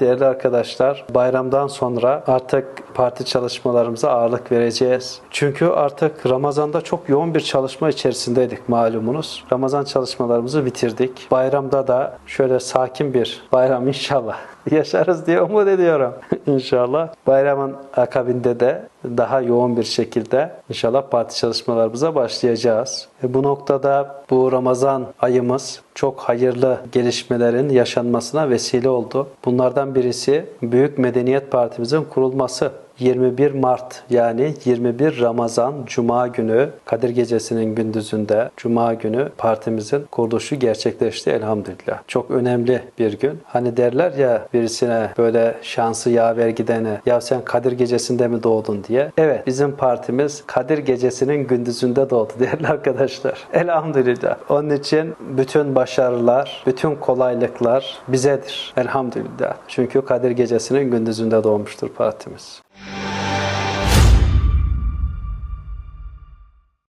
Değerli arkadaşlar, bayramdan sonra artık parti çalışmalarımıza ağırlık vereceğiz. Çünkü artık Ramazan'da çok yoğun bir çalışma içerisindeydik malumunuz. Ramazan çalışmalarımızı bitirdik. Bayramda da şöyle sakin bir bayram inşallah yaşarız diye umut ediyorum. inşallah. Bayramın akabinde de daha yoğun bir şekilde inşallah parti çalışmalarımıza başlayacağız. E bu noktada bu Ramazan ayımız çok hayırlı gelişmelerin yaşanmasına vesile oldu. Bunlardan birisi Büyük Medeniyet Partimizin kurulması. 21 Mart yani 21 Ramazan Cuma günü Kadir Gecesi'nin gündüzünde Cuma günü partimizin kuruluşu gerçekleşti elhamdülillah. Çok önemli bir gün. Hani derler ya birisine böyle şansı yaver gidene ya sen Kadir Gecesi'nde mi doğdun diye. Evet bizim partimiz Kadir Gecesi'nin gündüzünde doğdu değerli arkadaşlar. Elhamdülillah. Onun için bütün başarılar, bütün kolaylıklar bizedir. Elhamdülillah. Çünkü Kadir Gecesi'nin gündüzünde doğmuştur partimiz.